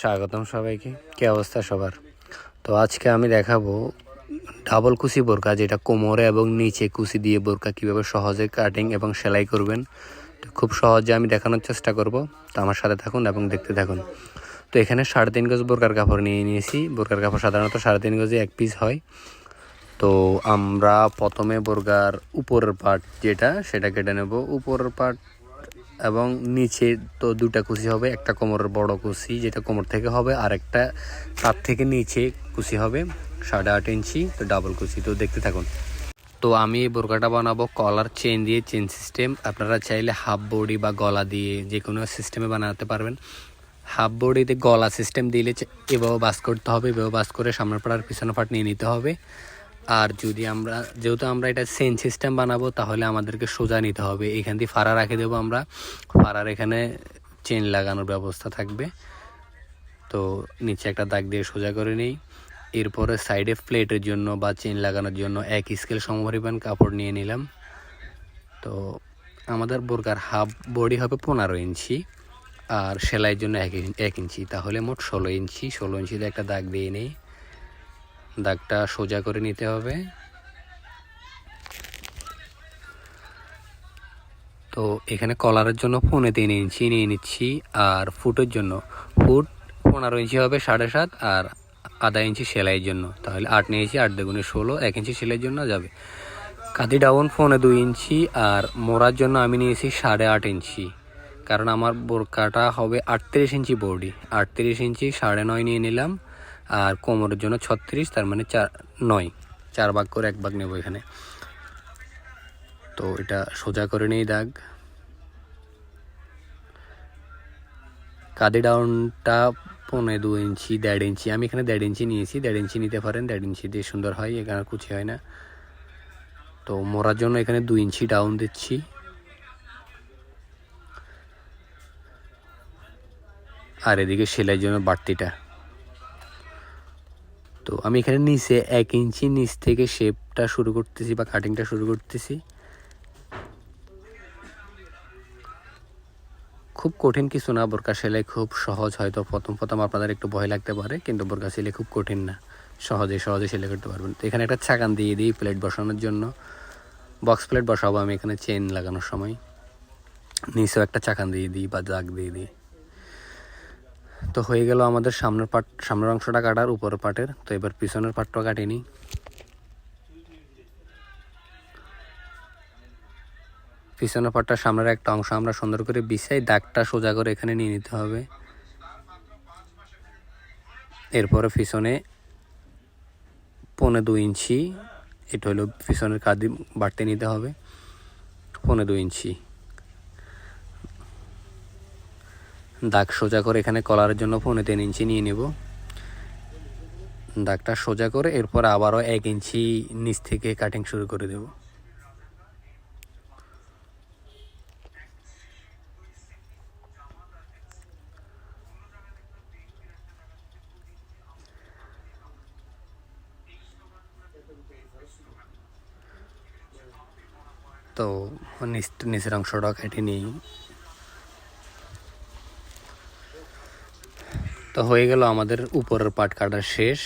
স্বাগতম সবাইকে। কি অবস্থা সবার? তো আজকে আমি দেখাবো ডাবল কুচি বোরকা, যেটা কোমরে এবং নিচে কুচি দিয়ে বোরকা কীভাবে সহজে কাটিং এবং সেলাই করবেন। তো খুব সহজে আমি দেখানোর চেষ্টা করব। তো আমার সাথে থাকুন এবং দেখতে থাকুন। তো এখানে সাড়ে তিন গজ বোরকার কাপড় নিয়ে নিয়েছি। বোরকার কাপড় সাধারণত সাড়ে তিন গজে এক পিস হয়। তো আমরা প্রথমে বোরকার উপরের পার্ট যেটা, সেটা কেটে নেব। উপরের পার্ট এবং নিচে তো দুটা কুচি হবে, একটা কোমরের বড় কুচি যেটা কোমর থেকে হবে, আর একটা তার থেকে নিচে কুচি হবে, সাড়ে আট ইঞ্চি, তো ডাবল কুচি তো দেখতে থাকুন। তো আমি এই বোরকাটা বানাবো কলার চেন দিয়ে চেন সিস্টেম আপনারা চাইলে হাফ বডি বা গলা দিয়ে যে কোনো সিস্টেমে বানাতে পারবেন। হাফ বডিতে গলা সিস্টেম দিলে এভাবে বাস করতে হবে, এভাবে বাস করে সামনের পাড়ার পিছনে পাট নিয়ে নিতে হবে। আর যদি আমরা, যেহেতু আমরা এটা সেন সিস্টেম বানাবো, তাহলে আমাদেরকে সোজা নিতে হবে। এখান দিয়ে ফাড়া রাখে দেবো আমরা। ফাড়ার এখানে চেন লাগানোর ব্যবস্থা থাকবে। তো নিচে একটা দাগ দিয়ে সোজা করে নিই। এরপরে সাইডে প্লেটের জন্য বা চেন লাগানোর জন্য এক স্কেল সমপরিমাণ কাপড় নিয়ে নিলাম। তো আমাদের বোরকার হাফ বডি হবে পনেরো ইঞ্চি আর সেলাইয়ের জন্য এক এক ইঞ্চি। তাহলে মোট ষোলো ইঞ্চি। ষোলো ইঞ্চিতে একটা দাগ দিয়ে নিই। দাগটা সোজা করে নিতে হবে। তো এখানে কলারের জন্য পৌনে তিন ইঞ্চি নিয়ে নিচ্ছি, আর ফুটের জন্য। ফুট পনেরো ইঞ্চি হবে সাড়ে সাত, আর আধা ইঞ্চি সেলাইয়ের জন্য। তাহলে আট নিয়েছি, আট দেগুণে ষোলো, এক ইঞ্চি সেলাইয়ের জন্য যাবে। কাঁদি ডাউন ফোনে দুই ইঞ্চি, আর মোড়ার জন্য আমি নিয়েছি সাড়ে আট ইঞ্চি। কারণ আমার বোরকাটা হবে আটত্রিশ ইঞ্চি বডি। আটত্রিশ ইঞ্চি সাড়ে নয় নিয়ে নিলাম। আর কোমরের জন্য ছত্রিশ, তার মানে চার, নয়। চার ভাগ করে এক ভাগ নেব এখানে। তো এটা সোজা করে নেই দাগ। কাদি ডাউনটা পৌনে দু ইঞ্চি, দেড় ইঞ্চি। আমি এখানে দেড় ইঞ্চি নিয়েছি। দেড় ইঞ্চি নিতে পারেন, দেড় ইঞ্চি দিয়ে সুন্দর হয় এখানে কুচি হয় না। তো মোড়ার জন্য এখানে দু ইঞ্চি ডাউন দিচ্ছি। আর এদিকে সেলাইয়ের জন্য বাড়তিটা। তো আমি এখানে নিচে এক ইঞ্চি নিচ থেকে শেপটা শুরু করতেছি বা কাটিংটা শুরু করতেছি। খুব কঠিন কিছু না, বোরকা সেলাই খুব সহজ, হয়তো প্রথম প্রথম আপনাদের একটু ভয় লাগতে পারে, কিন্তু বোরকা সেলাই খুব কঠিন না। সহজে সহজে সেলাই করতে পারবেন। তো এখানে একটা চাকান দিয়ে দিই প্লেট বসানোর জন্য। বক্স প্লেট বসাবো আমি এখানে চেন লাগানোর সময়। নিচেও একটা চাকান দিয়ে দিই বা দাগ দিয়ে দিই। তো হয়ে গেল আমাদের সামনের পাট সামনের অংশটা কাটার, উপরের পাটের তো এবার পিছনের পাটটা কাটিয়ে নিই। পিছনের পাটটা সামনের একটা অংশ আমরা সুন্দর করে বিছাই, দাগটা সোজা করে এখানে নিয়ে নিতে হবে। এরপরে পিছনে পৌনে দু ইঞ্চি, এটা হলো পিছনের কাদি বাড়তে নিতে হবে, পৌনে দু ইঞ্চি। দাগ সোজা করে এখানে কলারের জন্য পৌনে তিন ইঞ্চি নিয়ে নেব। দাগটা সোজা করে এরপর আবারও এক ইঞ্চি নিচ থেকে কাটিং শুরু করে দেব। তো নিচ নিচের অংশটা কেটে নিই। তো হয়ে গেল আমাদের উপরের পাট কাটা শেষ।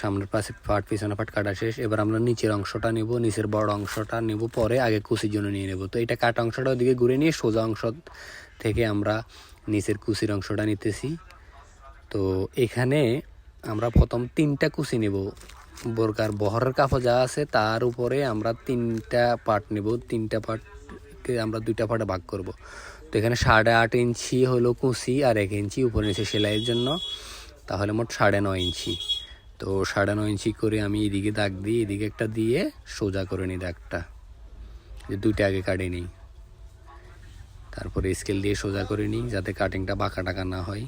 সামনের পাশে পাট পিছনের পাট কাটা শেষ। এবার আমরা নিচের অংশটা নেব, নিচের বড় অংশটা নেব, পরে আগে কুচির জন্য নিয়ে নেব। তো এটা কাটা অংশটা ওদিকে ঘুরে নিয়ে সোজা অংশ থেকে আমরা নিচের কুচির অংশটা নিতেছি। তো এখানে আমরা প্রথম তিনটা কুচি নেব। বোরকার বহরের কাপড় যা আছে, তার উপরে আমরা তিনটা পার্ট নেব। তিনটা পার্টকে আমরা দুইটা পার্টে ভাগ করব। তো এখানে সাড়ে আট ইঞ্চি হলো কুচি আর এক ইঞ্চি উপরে নিচে সেলাইয়ের জন্য। তাহলে মোট সাড়ে নয় ইঞ্চি। তো সাড়ে নয় ইঞ্চি করে আমি এদিকে দাগ দিই এদিকে একটা দিয়ে সোজা করে নিই দাগটা। যে দুইটা আগে কাটে নিই। তারপরে স্কেল দিয়ে সোজা করে নিই যাতে কাটিংটা বাঁকা টাকা না হয়।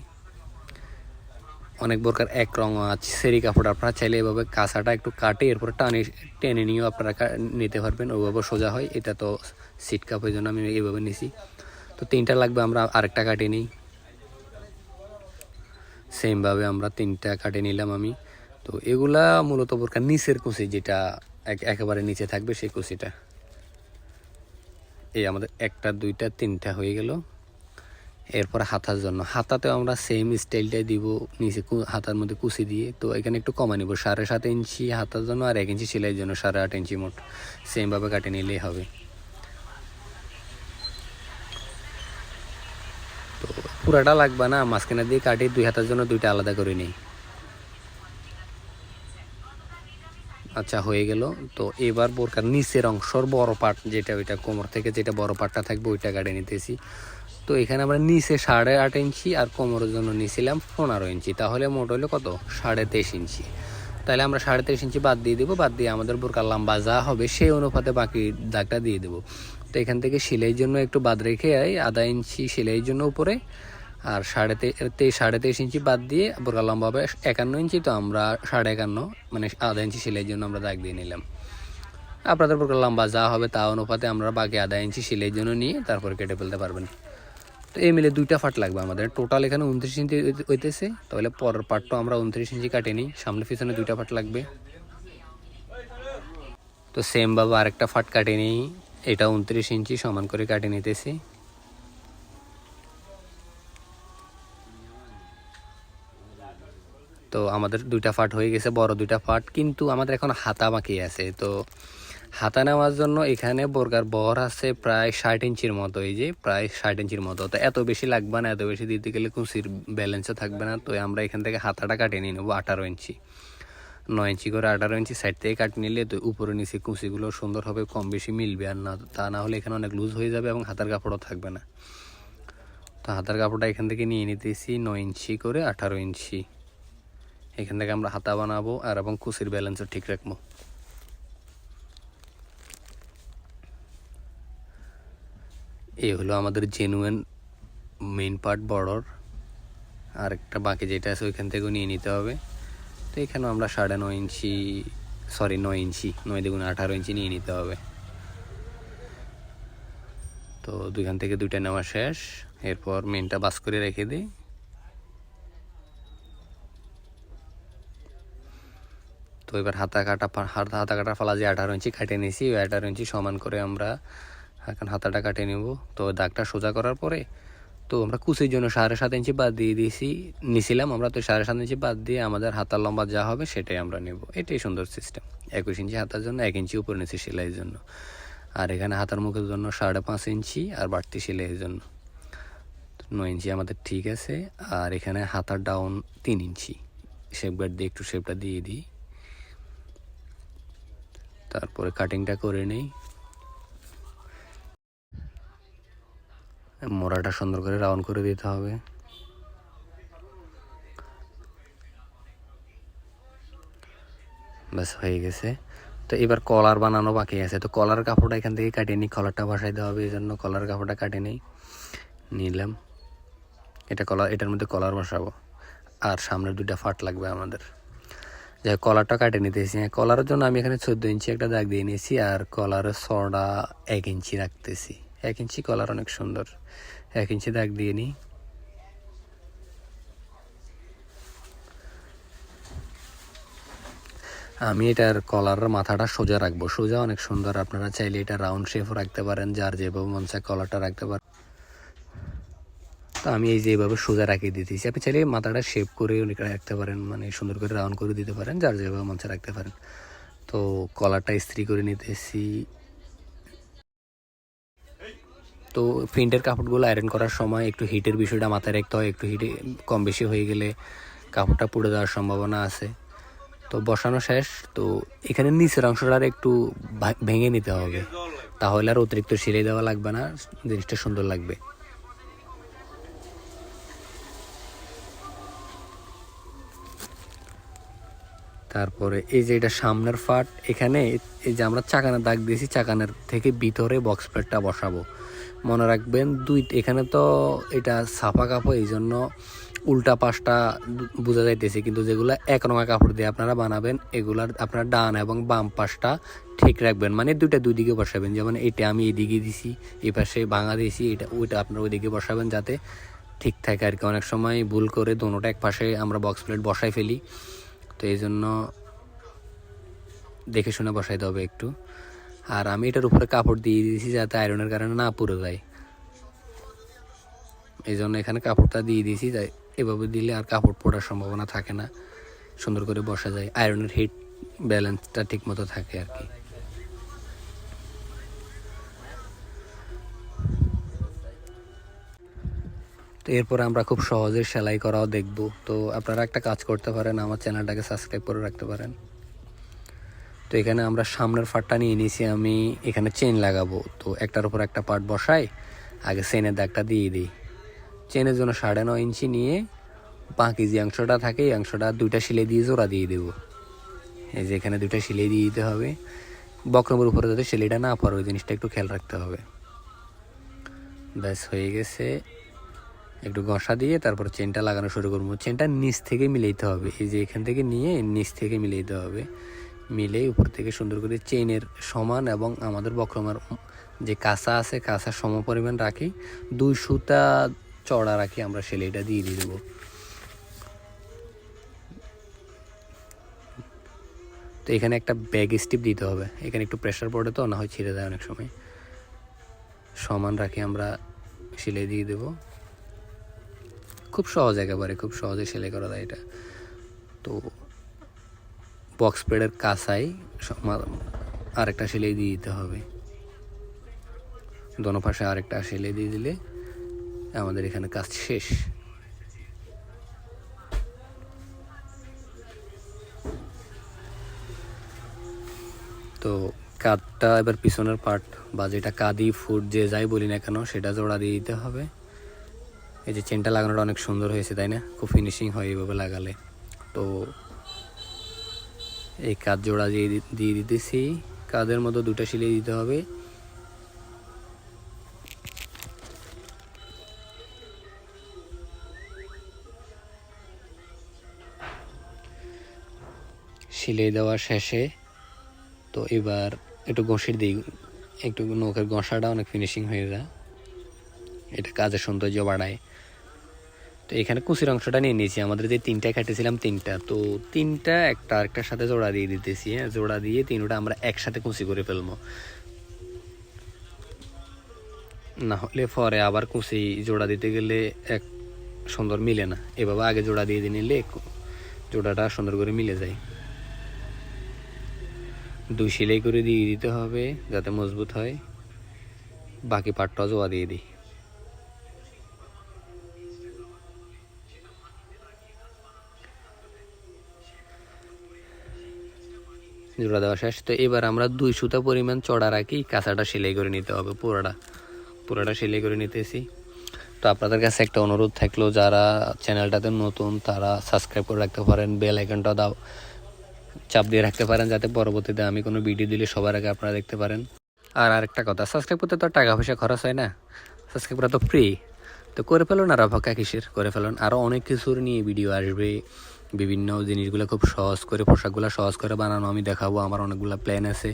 অনেক প্রকার এক রঙ আছে। সেরি কাপড় আপনারা চাইলে এভাবে কাঁচাটা একটু কাটে, এরপর টানে, টেনে নিয়েও আপনারা নিতে পারবেন। ওইভাবে সোজা হয়। এটা তো সিট কাপের জন্য আমি এইভাবে নিছি। তো তিনটা লাগবে, আমরা আরেকটা কাটে নিই। সেমভাবে আমরা তিনটা কাটে নিলাম আমি। তো এগুলা মূলত বোরকার নিচের কুচি যেটা এক- একেবারে নিচে থাকবে সেই কুচিটা। এই আমাদের একটা, দুইটা, তিনটা হয়ে গেল। এরপর হাতার জন্য। হাতাতেও আমরা সেম স্টাইলটাই দিব নিচে হাতার মধ্যে কুচি দিয়ে। তো এখানে একটু কমা নিব। সাড়ে সাত ইঞ্চি হাতার জন্য আর এক ইঞ্চি সেলাইয়ের জন্য সাড়ে আট ইঞ্চি মোট। সেমভাবে কাটে নিলেই হবে। পুরাটা লাগবে না, মাঝখানে দিয়ে কাটি, দুই হাতার জন্য দুইটা আলাদা করে নিই। আচ্ছা হয়ে গেল। তো এবার বোরকার নিচের অংশর বড় পাট যেটা, ওইটা কোমর থেকে যেটা বড় পাটটা থাকবে, ওইটা কাটে নিতেছি। তো এখানে আমরা নিচে সাড়ে আট ইঞ্চি আর কোমরের জন্য নিয়েছিলাম পনেরো ইঞ্চি। তাহলে মোট হলো কত? সাড়ে তেইশ ইঞ্চি। তাহলে আমরা সাড়ে তেইশ ইঞ্চি বাদ দিয়ে দেবো, বাদ দিয়ে আমাদের বোরকার লম্বা যা হবে সেই অনুপাতে বাকি দাগটা দিয়ে দেবো। তো এখান থেকে সেলাইয়ের জন্য একটু বাদ রেখে আধা ইঞ্চি সেলাইয়ের জন্য উপরে আর সাড়ে তেইশ সাড়ে তেইশ ইঞ্চি বাদ দিয়ে বোরকা লম্বা হবে একান্ন ইঞ্চি, তো আমরা সাড়ে একান্ন মানে আধা ইঞ্চি সেলাইয়ের জন্য আমরা দাগ দিয়ে নিলাম। আপনাদের বোরকা লম্বা যা হবে তা অনুপাতে আমরা বাকি আধা ইঞ্চি সেলাইয়ের জন্য নিয়ে তারপরে কেটে ফেলতে পারবেন। তো এই মিলে দুইটা ফাট লাগবে আমাদের। টোটাল এখানে উনত্রিশ ইঞ্চি হইতে- হইতেছে, তাহলে পরের পাটটা আমরা উনত্রিশ ইঞ্চি কাটে নিই। সামনে পিছনে দুইটা ফাট লাগবে। তো সেম ভাবে আরেকটা ফাট কাটে নিই। এটা উনত্রিশ ইঞ্চি সমান করে কাটে নিতেছি। তো আমাদের দুইটা ফাট হয়ে গেছে, বড় দুইটা ফাট। কিন্তু আমাদের এখন হাতা বাকি আছে। তো হাতা নেওয়ার জন্য এখানে বোরগার বর আছে প্রায় ষাট ইঞ্চির মতো, এই যে প্রায় ষাট ইঞ্চির মতো। তো এত বেশি লাগবে না, এত বেশি দিতে গেলে কুচির ব্যালেন্সও থাকবে না। তো আমরা এখান থেকে হাতাটা কাটিয়ে নিয়ে নেব আঠারো ইঞ্চি। নয় ইঞ্চি করে আঠারো ইঞ্চি সাইড থেকে কাটিয়ে নিলে তো উপরে নিচে কুচিগুলো সুন্দর হবে কম বেশি মিলবে আর না, তা না হলে এখানে অনেক লুজ হয়ে যাবে এবং হাতার কাপড়ও থাকবে না। তো হাতার কাপড়টা এখান থেকে নিয়ে নিতেছি নয় ইঞ্চি করে আঠারো ইঞ্চি। এখান থেকে আমরা হাতা বানাবো আর এবং কুচির ব্যালেন্সও ঠিক রাখব। এই হলো আমাদের জেনুয়েন মেইন পার্ট বর্ডার আর একটা বাকি যেটা আছে ওইখান থেকেও নিয়ে নিতে হবে। তো এখানেও আমরা সাড়ে নয় ইঞ্চি সরি নয় ইঞ্চি, নয় দেখুন আঠারো ইঞ্চি নিয়ে নিতে হবে। তো দুইখান থেকে দুইটা নেওয়া শেষ। এরপর মেনটা বাস করে রেখে দিই। তো এবার হাতা কাটা হাত- হাতা কাটা ফালা যে আঠারো ইঞ্চি কাটিয়ে নিয়েছি ওই আঠারো ইঞ্চি সমান করে আমরা এখন হাতাটা কাটিয়ে নেব। তো দাগটা সোজা করার পরে তো আমরা কুচির জন্য সাড়ে সাত ইঞ্চি বাদ দিয়ে দিয়েছি, নিছিলাম আমরা, তো সাড়ে সাত ইঞ্চি বাদ দিয়ে আমাদের হাতার লম্বা যা হবে সেটাই আমরা নেব। এটাই সুন্দর সিস্টেম একুশ ইঞ্চি হাতার জন্য এক ইঞ্চি উপরে নিচ্ছি সেলাইয়ের জন্য। আর এখানে হাতার মুখের জন্য সাড়ে পাঁচ ইঞ্চি আর বাড়তি সেলাইয়ের জন্য। নয় ইঞ্চি আমাদের ঠিক আছে। আর এখানে হাতার ডাউন তিন ইঞ্চি। শেপ গার্ড দিয়ে একটু শেপটা দিয়ে দিই। তারপরে কাটিংটা করে নেই। মোড়াটা সুন্দর করে রাউন্ড করে দিতে হবে। ব্যাস, হয়ে গেছে। তো এবার কলার বানানো বাকি আছে। তো কলার কাপড়টা এখান থেকে কাটিয়ে নিই কলারটা বসাইতে হবে এই জন্য কলার কাপড়টা কাটে নিই। নিলাম। এটা কলার এটার মধ্যে কলার বসাবো। আর সামনে দুইটা ফাট লাগবে আমাদের। যাই কলারটা কাটে নিতেছি। হ্যাঁ কলারের জন্য আমি এখানে চোদ্দ ইঞ্চি একটা দাগ দিয়ে নিয়েছি আর কলারের সড়া এক ইঞ্চি রাখতেছি। এক ইঞ্চি কলার অনেক সুন্দর। এক ইঞ্চি দাগ দিয়ে নিই। আমি এটার কলারের মাথাটা সোজা রাখব। সোজা অনেক সুন্দর। আপনারা চাইলে এটা রাউন্ড শেপও রাখতে পারেন, যার যেভাবে মন চায় কলারটা রাখতে পারেন। তো আমি এই যে এইভাবে সোজা রাখিয়ে দিতেছি আপনি চাইলে মাথাটা শেপ করে অনেক রাখতে পারেন মানে সুন্দর করে রাউন্ড করে দিতে পারেন, যার যেভাবে মঞ্চে রাখতে পারেন। তো কলারটা ইস্ত্রি করে নিতেছি। তো প্রিন্টের কাপড়গুলো আয়রন করার সময় একটু হিটের বিষয়টা মাথায় রাখতে হয়, একটু হিটে কম বেশি হয়ে গেলে কাপড়টা পুড়ে যাওয়ার সম্ভাবনা আছে। তো বসানো শেষ, তো এখানে নিচের অংশটা আর একটু ভেঙে নিতে হবে। তাহলে আর অতিরিক্ত সিলাই দেওয়া লাগবে না, জিনিসটা সুন্দর লাগবে। তারপরে এই যে এটা সামনের ফাট, এখানে এই যে আমরা চাকানের দাগ দিয়েছি, চাকানের থেকে ভিতরে বক্স প্লেটটা বসাবো। মনে রাখবেন, দুই, এখানে তো এটা ছাপা কাপড়, এই জন্য উল্টা পাশটা বোঝা যাইতেছে, কিন্তু যেগুলো এক রঙা কাপড় দিয়ে আপনারা বানাবেন, এগুলার আপনার ডান এবং বাম পাশটা ঠিক রাখবেন। মানে দুইটা দুই দিকে বসাবেন, যেমন এটা আমি এদিকে দিছি, এই পাশে ভাঙা দিয়েছি, এটা ওইটা আপনার ওইদিকে বসাবেন যাতে ঠিক থাকে আর কি। অনেক সময় ভুল করে দোনোটা এক পাশে আমরা বক্স প্লেট বসাই ফেলি। তো এই জন্য দেখে শুনে বসাইতে হবে একটু। আর আমি এটার উপরে কাপড় দিয়ে দিয়েছি যাতে আয়রনের কারণে না পুড়ে যায়। এই জন্য এখানে কাপড়টা দিয়ে দিয়েছি তাই এভাবে দিলে আর কাপড় পড়ার সম্ভাবনা থাকে না। সুন্দর করে বসা যায়। আয়রনের হিট ব্যালেন্সটা ঠিক মতো থাকে আর কি। তো এরপর আমরা খুব সহজে সেলাই করাও দেখব। তো আপনারা একটা কাজ করতে পারেন, আমার চ্যানেলটাকে সাবস্ক্রাইব করে রাখতে পারেন। তো এখানে আমরা সামনের পার্টটা নিয়ে নিয়েছি, আমি এখানে চেন লাগাবো। তো একটার উপর একটা পার্ট বসাই, আগে চেনের দাগটা দিয়ে দিই। চেনের জন্য সাড়ে নয় ইঞ্চি নিয়ে বাকি যে অংশটা থাকে, এই অংশটা দুইটা সিলাই দিয়ে জোড়া দিয়ে দেবো। এই যে এখানে দুইটা সিলাই দিয়ে দিতে হবে। বক্রমের উপরে যাতে সিলাইটা না পড়ে, ওই জিনিসটা একটু খেয়াল রাখতে হবে। ব্যাস, হয়ে গেছে। একটু ঘষা দিয়ে তারপর চেনটা লাগানো শুরু করব। চেনটা নিচ থেকে মিলাইতে হবে। এই যে এখান থেকে নিয়ে নিচ থেকে মিলাইতে হবে। মিলে উপর থেকে সুন্দর করে চেনের সমান এবং আমাদের বক্রমার যে কাঁচা আছে, কাঁচা সম পরিমাণ রাখি, দুই সুতা চড়া রাখি আমরা সেলাইটা দিয়ে দিয়ে দেবো। তো এখানে একটা ব্যাগ স্টিপ দিতে হবে। এখানে একটু প্রেশার পড়ে তো না হয় ছিঁড়ে দেয় অনেক সময়। সমান রাখি আমরা সেলাই দিয়ে দেবো। খুব সহজ একেবারে, খুব সহজে সেলাই করা যায় এটা। তো বক্স প্যাডের কাঁচাই আরেকটা সেলাই দিয়ে দিতে হবে। দোনো পাশে আরেকটা সেলাই দিয়ে দিলে আমাদের এখানে কাজ শেষ। তো কাঠটা এবার পিছনের পার্ট বা যেটা কাদি, ফুট, যে যাই বলি না কেন, সেটা জোড়া দিয়ে দিতে হবে। এই যে চেনটা লাগানোটা অনেক সুন্দর হয়েছে, তাই না? খুব ফিনিশিং হয় এইভাবে লাগালে। তো এই কাজ জোড়া দিয়ে দিয়ে দিতেছি। কাদের মতো দুটো সিলাই দিতে হবে। সিলাই দেওয়া শেষে, তো এবার একটু ঘষির দিই। একটু নখের ঘষাটা অনেক ফিনিশিং হয়ে যায়। এটা কাজের সৌন্দর্য বাড়ায়। তো এখানে কুচির অংশটা নিয়ে নিয়েছি। আমাদের যে তিনটা কাটেছিলাম তিনটা, তো তিনটা একটা আরেকটার সাথে জোড়া দিয়ে দিতেছি হ্যাঁ? জোড়া দিয়ে তিনটা আমরা একসাথে কুচি করে ফেলব। না হলে পরে আবার কুচি জোড়া দিতে গেলে এক সুন্দর মিলে না। এভাবে আগে জোড়া দিয়ে দিয়ে নিলে জোড়াটা সুন্দর করে মিলে যায়। দুই সেলাই করে দিয়ে দিতে হবে যাতে মজবুত হয়। বাকি পাটটাও জোড়া দিয়ে দিই। জোড়া দেওয়া শেষ। তো এবার আমরা দুই সুতা পরিমাণ চড়া রাখি, কাঁচাটা সেলাই করে নিতে হবে পুরোটা। পুরোটা সেলাই করে নিতেছি। তো আপনাদের কাছে একটা অনুরোধ থাকল, যারা চ্যানেলটাতে নতুন, তারা সাবস্ক্রাইব করে রাখতে পারেন, বেল আইকনটা দাও, চাপ দিয়ে রাখতে পারেন, যাতে পরবর্তীতে আমি কোনো ভিডিও দিলে সবার আগে আপনারা দেখতে পারেন। আর আরেকটা কথা, সাবস্ক্রাইব করতে তো টাকা পয়সা খরচ হয় না, সাবস্ক্রাইব করা তো ফ্রি তো করে ফেলুন আর অপেক্ষা কিসের? করে ফেলুন। আরও অনেক কিছুর নিয়ে ভিডিও আসবে। বিভিন্ন জিনিসগুলো খুব সহজ করে, পোশাকগুলো সহজ করে বানানো আমি দেখাবো, আমার অনেকগুলো প্ল্যান আছে।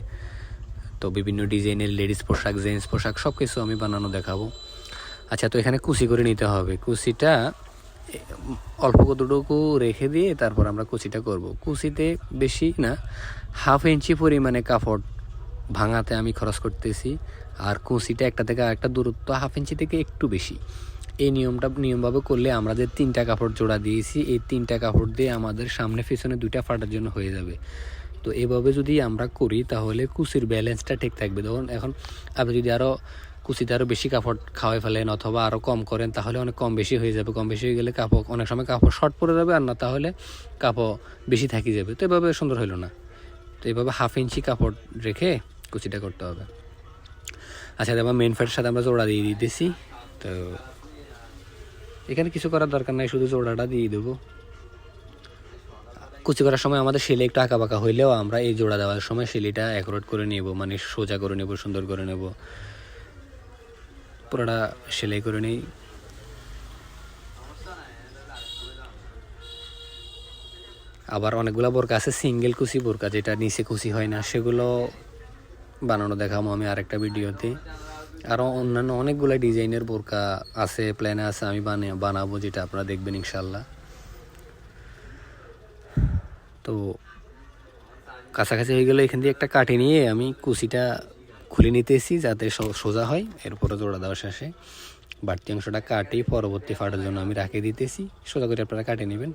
তো বিভিন্ন ডিজাইনের লেডিস পোশাক জেন্টস পোশাক সব কিছু আমি বানানো দেখাবো। আচ্ছা তো এখানে কুচি করে নিতে হবে। কুচিটা অল্প কতটুকু রেখে দিয়ে তারপর আমরা কুচিটা করব। কুচিতে বেশি না হাফ ইঞ্চি পরিমাণে কাপড় ভাঙাতে আমি খরচ করতেছি, আর কুচিটা একটা থেকে আরেকটা দূরত্ব হাফ ইঞ্চি থেকে একটু বেশি। এই নিয়মটা নিয়মভাবে করলে আমরা যে তিনটা কাপড় জোড়া দিয়েছি, এই তিনটা কাপড় দিয়ে আমাদের সামনে পিছনে দুইটা ফাটার জন্য হয়ে যাবে। তো এভাবে যদি আমরা করি, তাহলে কুচির ব্যালেন্সটা ঠিক থাকবে। তখন এখন আপনি যদি আরও কুচিতে আরও বেশি কাপড় খাওয়াই ফেলেন অথবা আরও কম করেন, তাহলে অনেক কম বেশি হয়ে যাবে। কম বেশি হয়ে গেলে কাপড়, অনেক সময় কাপড় শর্ট পড়ে যাবে আর না, তাহলে কাপড় বেশি থাকি যাবে। তো এভাবে সুন্দর হইল না। তো এভাবে হাফ ইঞ্চি কাপড় রেখে কুচিটা করতে হবে। আচ্ছা এবার মেন ফ্যাটের সাথে আমরা জোড়া দিয়ে দিতেছি। তো এখানে কিছু করার দরকার নাই, শুধু জোড়াটা দিয়ে দেবো। কুচি করার সময় আমাদের সেলাই একটু আঁকা বাঁকা হইলেও আমরা এই জোড়া দেওয়ার সময় সেলিটা অ্যাকুরেট করে নেব মানে সোজা করে নেব, সুন্দর করে নেব। পুরোটা সেলাই করে নেই। আবার অনেকগুলো বোরকা আছে, সিঙ্গেল কুচি বোরকা, যেটা নিচে কুচি হয় না, সেগুলো বানানো দেখাবো আমি আরেকটা ভিডিওতে। আরও অন্যান্য অনেকগুলো ডিজাইনের বোরকা আছে প্ল্যানে আছে, আমি বানিয়ে, বানাবো যেটা আপনারা দেখবেন ইনশাল্লাহ তো কাছাকাছি হয়ে গেলে এখান দিয়ে একটা কাঠি নিয়ে আমি কুচিটা খুলে নিতেছি যাতে সোজা হয়, এরপরে জোড়া দেওয়া শেষে। বাড়তি অংশটা কাটি পরবর্তী ফাটার জন্য আমি রাখে দিতেছি সোজা করে আপনারা কাটে নেবেন।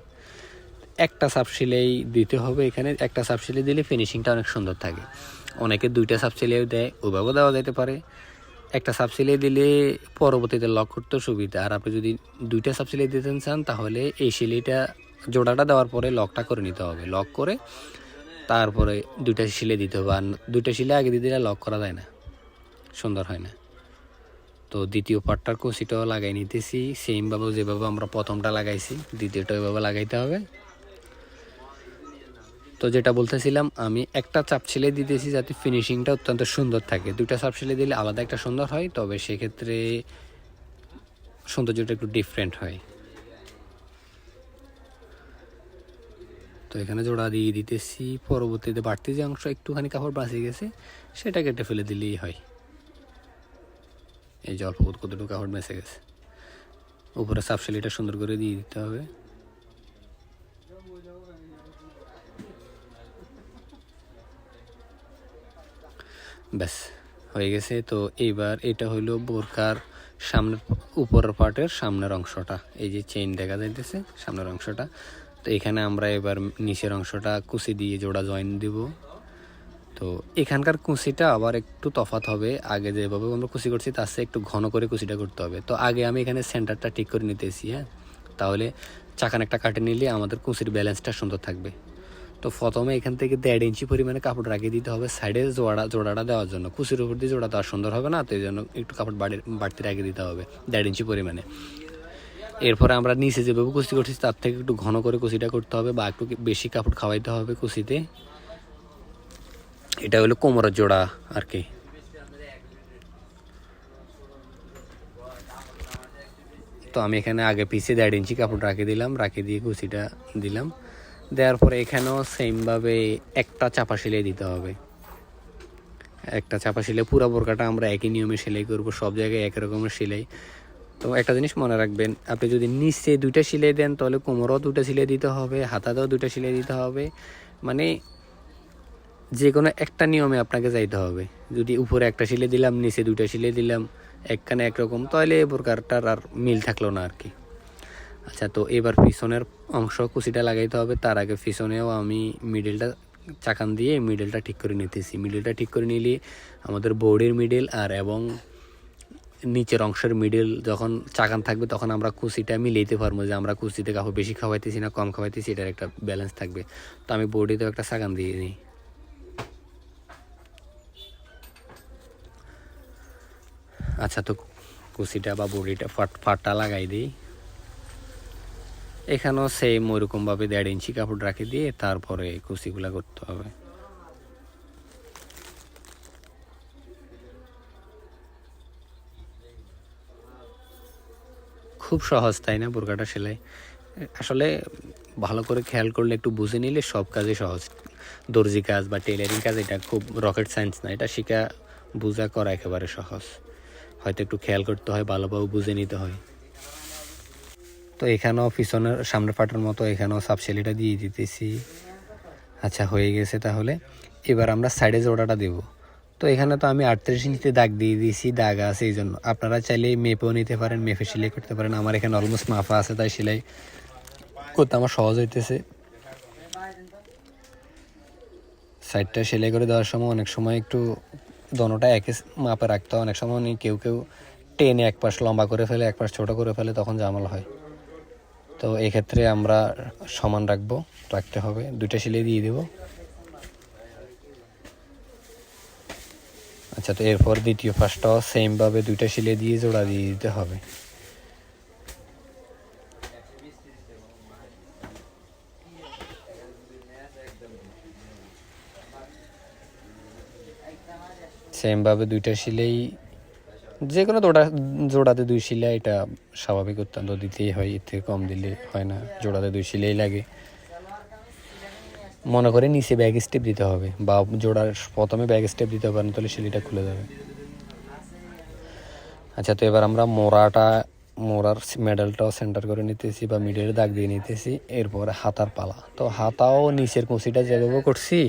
একটা সাপ দিতে হবে এখানে, একটা সাপ দিলে ফিনিশিংটা অনেক সুন্দর থাকে। অনেকে দুইটা সাপ দেয়, ওভাবেও দেওয়া যেতে পারে। একটা সাপ সেলাই দিলে পরবর্তীতে লক করতে সুবিধা। আর আপনি যদি দুইটা সেলাই দিতে চান, তাহলে এই সেলাইটা, জোড়াটা দেওয়ার পরে লকটা করে নিতে হবে। লক করে তারপরে দুইটা সিলে দিতে হবে। আর দুইটা সিলে আগে দিয়ে দিলে লক করা যায় না। সুন্দর হয় না। তো দ্বিতীয় পার্টটার কষিটাও লাগাই নিতেছি। সেমভাবে যেভাবে আমরা প্রথমটা লাগাইছি, দ্বিতীয়টা ওইভাবে লাগাইতে হবে। তো যেটা বলতেছিলাম, আমি একটা চাপ ছেলে দিতেছি যাতে ফিনিশিংটা অত্যন্ত সুন্দর থাকে। দুইটা চাপ ছেলে দিলে আলাদা একটা সুন্দর হয়, তবে সেক্ষেত্রে সৌন্দর্যটা একটু ডিফারেন্ট হয়। তো এখানে জোড়া দিয়ে দিতেছি, পরবর্তীতে বাড়তি যে অংশ একটুখানি কাপড় বাঁচিয়ে গেছে, সেটা কেটে ফেলে দিলেই হয়। এই যে অল্প কতটুকু কাপড় বেঁচে গেছে। উপরে সাপশালিটা সুন্দর করে দিয়ে দিতে হবে। ব্যাস, হয়ে গেছে। তো এইবার এটা হইল বোরকার সামনের উপরের পার্টের সামনের অংশটা। এই যে চেইন দেখা যাইতেছে, সামনের অংশটা। তো এখানে আমরা এবার নিচের অংশটা কুচি দিয়ে জোড়া জয়েন দিব। তো এখানকার কুচিটা আবার একটু তফাত হবে। আগে যেভাবে আমরা কুচি করছি, তার চেয়ে একটু ঘন করে কুচিটা করতে হবে। তো আগে আমি এখানে সেন্টারটা ঠিক করে নিতেছি হ্যাঁ? তাহলে চাকান একটা কাটে নিলে আমাদের কুচির ব্যালেন্সটা সুন্দর থাকবে। তো প্রথমে এখান থেকে দেড় ইঞ্চি পরিমাণে কাপড় রাখিয়ে দিতে হবে সাইডে জোড়া, জোড়াটা দেওয়ার জন্য। কুচির উপর দিয়ে জোড়া দেওয়া সুন্দর হবে না, তো এই জন্য একটু কাপড় বাড়ি বাড়তি রাখিয়ে দিতে হবে, দেড় ইঞ্চি পরিমাণে। এরপরে আমরা নিচে যেভাবে কুচি করছি তার থেকে একটু ঘন করে কুচিটা করতে হবে বা একটু বেশি কাপড় খাওয়াইতে হবে কুচিতে। এটা হলো কোমরের জোড়া আর কি। তো আমি এখানে আগে পিছিয়ে দেড় ইঞ্চি কাপড় রাখে দিলাম রাখে দিয়ে কুচিটা দিলাম। দেওয়ার পরে এখানেও সেমভাবে একটা চাপা সেলাই দিতে হবে। একটা চাপা সেলাই, পুরো বোরকাটা আমরা একই নিয়মে সেলাই করব, সব জায়গায় এক রকমের সেলাই। তো একটা জিনিস মনে রাখবেন, আপনি যদি নিচে দুইটা সেলাই দেন, তাহলে কোমরও দুটো সেলাই দিতে হবে, হাতাতেও দুটো সেলাই দিতে হবে। মানে যে কোনো একটা নিয়মে আপনাকে যাইতে হবে। যদি উপরে একটা সিলে দিলাম, নিচে দুইটা সিলে দিলাম, একখানে একরকম, তাহলে এই প্রকারটার আর মিল থাকল না আর কি। আচ্ছা তো এবার পিছনের অংশ কুচিটা লাগাইতে হবে। তার আগে পিছনেও আমি মিডলটা চাকান দিয়ে মিডলটা ঠিক করে নিতেছি। মিডলটা ঠিক করে নিলে আমাদের বোর্ডের মিডল আর এবং নিচের অংশের মিডল যখন চাকান থাকবে তখন আমরা কুচিটা মিলাইতে পারব যে আমরা কুচিতে কাপড় বেশি খাওয়াইতেছি না, কম খাওয়াইতেছি, এটার একটা ব্যালেন্স থাকবে। তো আমি বোর্ডেতেও একটা চাকান দিয়ে নিই আচ্ছা তো কুচিটা বা বড়িটা ফাট ফাটটা লাগাই দিই। এখানেও সেম ওইরকমভাবে দেড় ইঞ্চি কাপড় রাখে দিয়ে তারপরে কুচিগুলা করতে হবে। খুব সহজ, তাই না, বোরকাটা সেলাই? আসলে ভালো করে খেয়াল করলে একটু বুঝে নিলে সব কাজে সহজ। দর্জি কাজ বা টেলারিং কাজ, এটা খুব রকেট সায়েন্স না, এটা শিখা, বোঝা করা একেবারে সহজ। হয়তো একটু খেয়াল করতে হয়, ভালোভাবে বুঝে নিতে হয়। তো এখানেও পিছনের সামনে ফাটার মতো এখানেও সাবসেলিটা দিয়ে দিতেছি। আচ্ছা হয়ে গেছে তাহলে। এবার আমরা সাইডে জোড়াটা দেব। তো এখানে তো আমি আটত্রিশ ইঞ্চিতে দাগ দিয়ে দিয়েছি, দাগ আছে এই জন্য আপনারা চাইলে মেপেও নিতে পারেন, মেপে সেলাই করতে পারেন। আমার এখানে অলমোস্ট মাফা আছে, তাই সেলাই করতে আমার সহজ হইতেছে। সাইডটা সেলাই করে দেওয়ার সময় অনেক সময় একটু দোনোটা একই মাপে রাখতে হয়। অনেক সময় কেউ কেউ টেনে এক পাশ লম্বা করে ফেলে, এক পাশ ছোটো করে ফেলে, তখন জামাল হয়। তো এক্ষেত্রে আমরা সমান রাখব, রাখতে হবে। দুইটা সিলাই দিয়ে দেব। আচ্ছা তো এরপর দ্বিতীয় পাশটাও সেমভাবে দুইটা সিলাই দিয়ে জোড়া দিয়ে দিতে হবে। সেমভাবে দুইটা সিলাই যে কোনো জোড়া, জোড়াতে দুই সিলাই এটা স্বাভাবিক, অত্যন্ত দিতেই হয়। এর থেকে কম দিলে হয় না। জোড়াতে দুই সিলাই লাগে। মনে করে নিচে ব্যাগ স্টেপ দিতে হবে বা জোড়ার প্রথমে ব্যাগ স্টেপ দিতে পারেন তাহলে সিলিটা খুলে যাবে। আচ্ছা তো এবার আমরা মোড়াটা, মোড়ার মেডেলটাও সেন্টার করে নিতেছি বা মিডের দাগ দিয়ে নিতেছি। এরপর হাতার পালা। তো হাতাও নিচের কুচিটা যেভাবে করছি,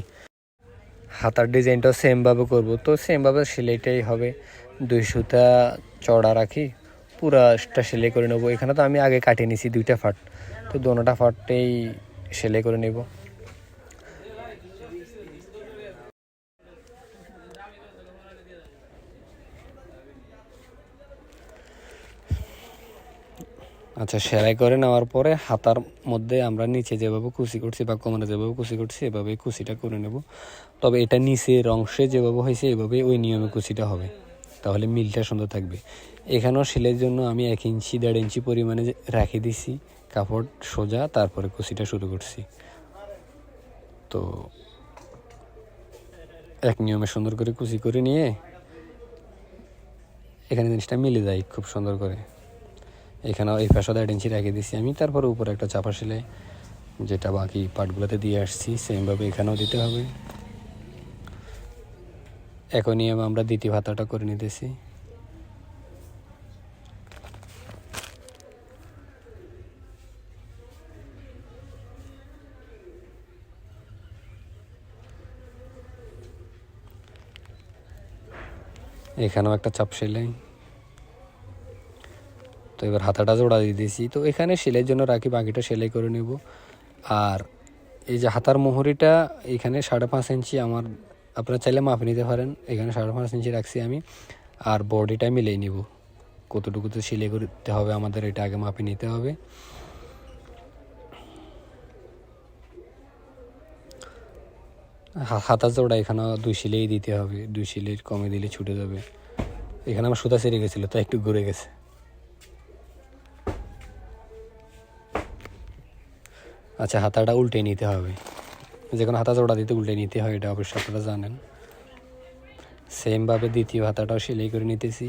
হাতার ডিজাইনটাও সেমভাবে করব। তো সেমভাবে সেলাইটাই হবে। দুই সুতা চড়া রাখি পুরাটা সেলাই করে নেব। এখানে তো আমি আগে কাটিয়ে নিছি দুইটা ফাট, তো দোনোটা ফাটটাই সেলাই করে নেব। আচ্ছা সেলাই করে নেওয়ার পরে হাতার মধ্যে আমরা নিচে যেভাবে কুচি করছি বা কোমরে যেভাবে কুচি করছি এভাবে কুচিটা করে নেব। তবে এটা নিচের অংশে যেভাবে হয়েছে এভাবে ওই নিয়মে কুচিটা হবে। তাহলে মিলটা সুন্দর থাকবে। এখানেও সেলাইয়ের জন্য আমি এক ইঞ্চি, দেড় ইঞ্চি পরিমাণে রাখি দিছি, কাপড় সোজা, তারপরে কুচিটা শুরু করছি। তো এক নিয়মে সুন্দর করে কুচি করে নিয়ে এখানে জিনিসটা মিলে যায় খুব সুন্দর করে। এখানেও এই পাশে দেড় ইঞ্চি রেখে দিছি আমি, তারপরে উপরে একটা চাপা সেলাই, যেটা বাকি পার্টগুলোতে দিয়ে আসছি, সেমভাবে এখানেও দিতে হবে। নিয়মে আমরা দ্বিতীয় ভাতাটা করে নিতেছি। এখানেও একটা চাপ সেলাই। তো এবার হাতাটা জোড়া দিয়ে দিয়েছি। তো এখানে সেলাইয়ের জন্য রাখি, বাকিটা সেলাই করে নেব। আর এই যে হাতার মোহরিটা, এখানে সাড়ে পাঁচ ইঞ্চি আমার আপনারা চাইলে মাপে নিতে পারেন। এখানে সাড়ে পাঁচ ইঞ্চি রাখছি আমি। আর বডিটা মিলিয়ে নিব। কতটুকুতে সেলাই করতে হবে আমাদের, এটা আগে মাপে নিতে হবে। হা- হাতার জোড়া এখানে দুই সিলেই দিতে হবে। দুই সিলের কমে দিলে ছুটে যাবে। এখানে আমার সুতা সেরে গেছিল, তাই একটু ঘুরে গেছে। আচ্ছা হাতাটা উল্টে নিতে হবে। যে কোনো হাতা জোড়া দিতে উল্টে নিতে হয়, এটা অবশ্যই আপনারা জানেন। সেমভাবে দ্বিতীয় হাতাটাও সেলাই করে নিতেছি।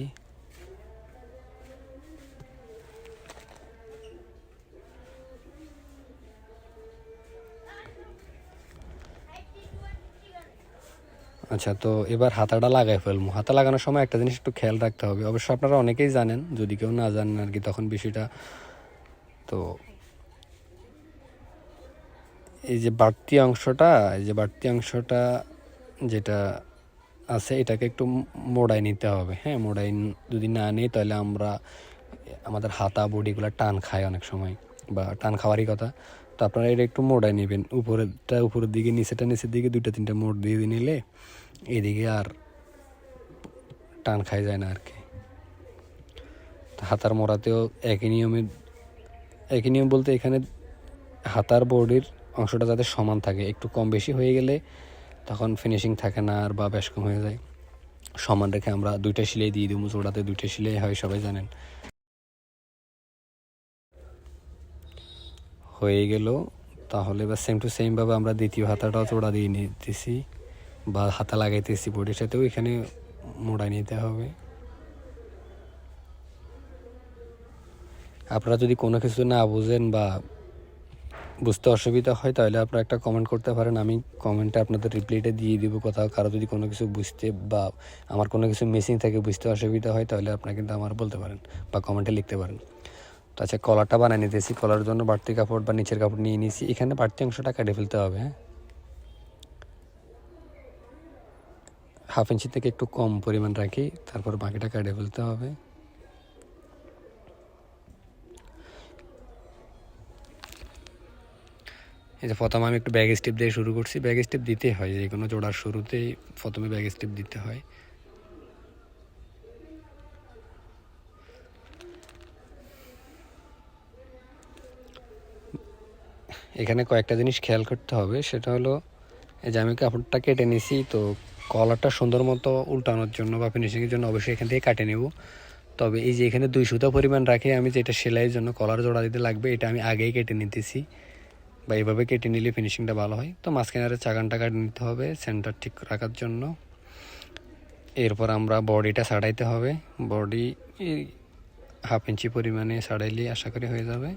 আচ্ছা তো এবার হাতাটা লাগাই ফেলব। হাতা লাগানোর সময় একটা জিনিস একটু খেয়াল রাখতে হবে। অবশ্য আপনারা অনেকেই জানেন, যদি কেউ না জানেন আর কি, তখন বিষয়টা। তো এই যে বাড়তি অংশটা, এই যে বাড়তি অংশটা যেটা আছে, এটাকে একটু মোড়াই নিতে হবে। হ্যাঁ মোড়াই যদি না নিই, তাহলে আমরা আমাদের হাতা বডিগুলো টান খায় অনেক সময়, বা টান খাওয়ারই কথা। তো আপনারা এটা একটু মোড়াই নেবেন। উপরেরটা, উপরের দিকে নিচেটা নিচের দিকে দুইটা, তিনটা মোড় দিয়ে নিলে এদিকে আর টান খাই যায় না আর কি। হাতার মোড়াতেও একই নিয়মে, একই নিয়ম বলতে এখানে হাতার, বডির অংশটা যাতে সমান থাকে, একটু কম বেশি হয়ে গেলে তখন ফিনিশিং থাকে না আর বা বেশ কম হয়ে যায়। সমান রেখে আমরা দুইটা সিলাই দিয়ে দেবো, জোড়াতে দুইটা সিলাই হয়, সবাই জানেন। হয়ে গেল। তাহলে এবার সেম টু সেমভাবে আমরা দ্বিতীয় হাতাটাও জোড়া দিয়ে নিতেছি বা হাতা লাগাইতেছি বডির সাথেও এখানে মোড়াই নিতে হবে। আপনারা যদি কোনো কিছু না বুঝেন বা বুঝতে অসুবিধা হয়, তাহলে আপনারা একটা কমেন্ট করতে পারেন। আমি কমেন্টে আপনাদের রিপ্লাইটা দিয়ে দিব কোথাও। কারও যদি কোনো কিছু বুঝতে বা আমার কোনো কিছু মিসিং থাকে, বুঝতে অসুবিধা হয়, তাহলে আপনারা কিন্তু আমার বলতে পারেন বা কমেন্টে লিখতে পারেন। তো আচ্ছা কলারটা বানিয়ে নিতেছি। কলার জন্য বাড়তি কাপড় বা নিচের কাপড় নিয়ে নিয়েছি এখানে বাড়তি অংশটা কেটে ফেলতে হবে হ্যাঁ? হাফ ইঞ্চি থেকে একটু কম পরিমাণ রাখি, তারপর বাকিটা কেটে ফেলতে হবে। এই যে প্রথমে আমি একটু ব্যাগ স্টেপ দিয়ে শুরু করছি। ব্যাগ স্টেপ দিতে হয়, যে কোনো জোড়ার শুরুতেই প্রথমে ব্যাগ স্টেপ দিতে হয়। এখানে কয়েকটা জিনিস খেয়াল করতে হবে। সেটা হলো, এই যে আমি কাপড়টা কেটে নিছি, তো কলারটা সুন্দর মতো উল্টানোর জন্য বা ফিনিশিংয়ের জন্য অবশ্যই এখান থেকে কাটে নেব। তবে এই যে এখানে দুই সুতা পরিমাণ রাখে, আমি যেটা সেলাইয়ের জন্য কলার জোড়া দিতে লাগবে, এটা আমি আগেই কেটে নিতেছি। বা এইভাবে কেটে নিলে ফিনিশিংটা ভালো হয়। তো মাঝখানের চাগানটা কাটে নিতে হবে সেন্টার ঠিক রাখার জন্য। এরপর আমরা বডিটা সাড়াইতে হবে। বডি হাফ ইঞ্চি পরিমাণে সাড়াইলে আশা করি হয়ে যাবে।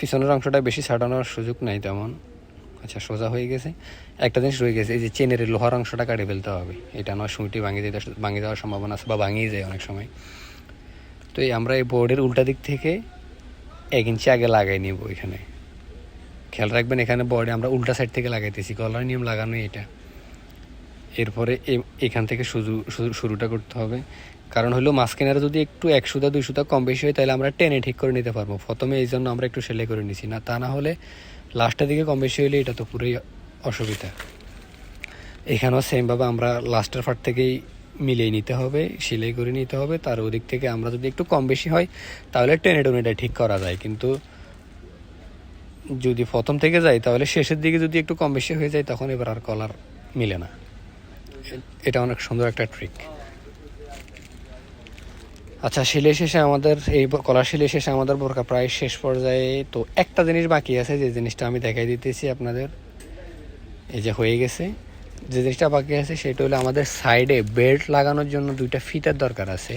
পিছনের অংশটা বেশি ছাড়ানোর সুযোগ নাই তেমন। আচ্ছা সোজা হয়ে গেছে। একটা জিনিস রয়ে গেছে, এই যে চেনের লোহার অংশটা কাটে ফেলতে হবে। এটা নয়, সুইটি ভাঙিয়ে যেতে ভাঙিয়ে যাওয়ার সম্ভাবনা আছে বা ভাঙিয়ে যায় অনেক সময়। তো এই আমরা এই বোর্ডের উল্টা দিক থেকে এক ইঞ্চি আগে লাগাই নিব এখানে। খেয়াল রাখবেন এখানে বডি আমরা উল্টা সাইড থেকে লাগাইতেছি কলার নিয়ম লাগানো এটা। এরপরে এখান থেকে শুরু শুরু- শুরুটা করতে হবে। কারণ হলো মাঝখানে যদি একটু এক সুতা, দুই সুতা কম বেশি হয়, তাহলে আমরা টেনে ঠিক করে নিতে পারব। প্রথমে এই জন্য আমরা একটু সেলাই করে নিছি। না, তা না হলে লাস্টের দিকে কম বেশি হলে এটা তো পুরোই অসুবিধা। এখানেও সেমভাবে আমরা লাস্টের ফাট থেকেই মিলিয়ে নিতে হবে, সেলাই করে নিতে হবে। তার ওদিক থেকে আমরা যদি একটু কম বেশি হয়, তাহলে টেনে টেনে এটা ঠিক করা যায়। কিন্তু যদি প্রথম থেকে যায়, তাহলে শেষের দিকে যদি একটু কম বেশি হয়ে যায়, তখন এবার আর কলার মিলে না। এটা অনেক সুন্দর একটা ট্রিক আচ্ছা সেলাই শেষে আমাদের এই কলার সেলাই শেষে আমাদের বোরকা প্রায় শেষ পর্যায়ে। তো একটা জিনিস বাকি আছে, যে জিনিসটা আমি দেখাই দিতেছি আপনাদের। এই যে হয়ে গেছে। যে জিনিসটা বাকি আছে সেটা হলো আমাদের সাইডে বেল্ট লাগানোর জন্য দুইটা ফিতার দরকার আছে।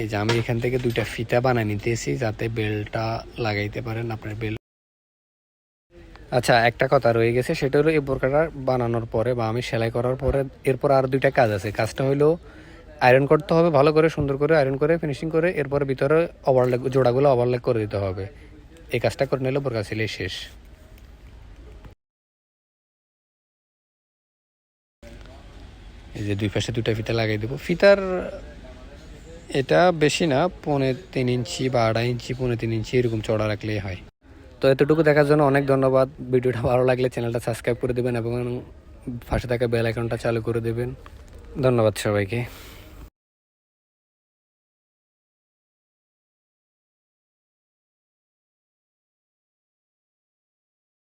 এই যে আমি এখান থেকে দুইটা ফিতা বানিয়ে নিতেছি যাতে বেল্টটা লাগাইতে পারেন আপনার বেল্ট আচ্ছা একটা কথা রয়ে গেছে, সেটা হলো এই বোরকাটা বানানোর পরে বা আমি সেলাই করার পরে এরপর আর দুইটা কাজ আছে। কাজটা হলো আয়রন করতে হবে, ভালো করে, সুন্দর করে আয়রন করে ফিনিশিং করে, এরপর ভিতরে ওভারলেক জোড়াগুলো ওভারলেক করে দিতে হবে। এই কাজটা করে নিলে বোরকা সেলাই শেষ। এই যে দুই পাশে দুইটা ফিতা লাগিয়ে দেবো। ফিতার এটা বেশি না, পৌনে তিন ইঞ্চি বা আড়াই ইঞ্চি, পৌনে তিন ইঞ্চি এরকম চড়া রাখলেই হয়। তো এতটুকু দেখার জন্য অনেক ধন্যবাদ। ভিডিওটা ভালো লাগলে চ্যানেলটা সাবস্ক্রাইব করে দেবেন এবং পাশে থাকা বেল আইকনটা চালু করে দেবেন। ধন্যবাদ সবাইকে।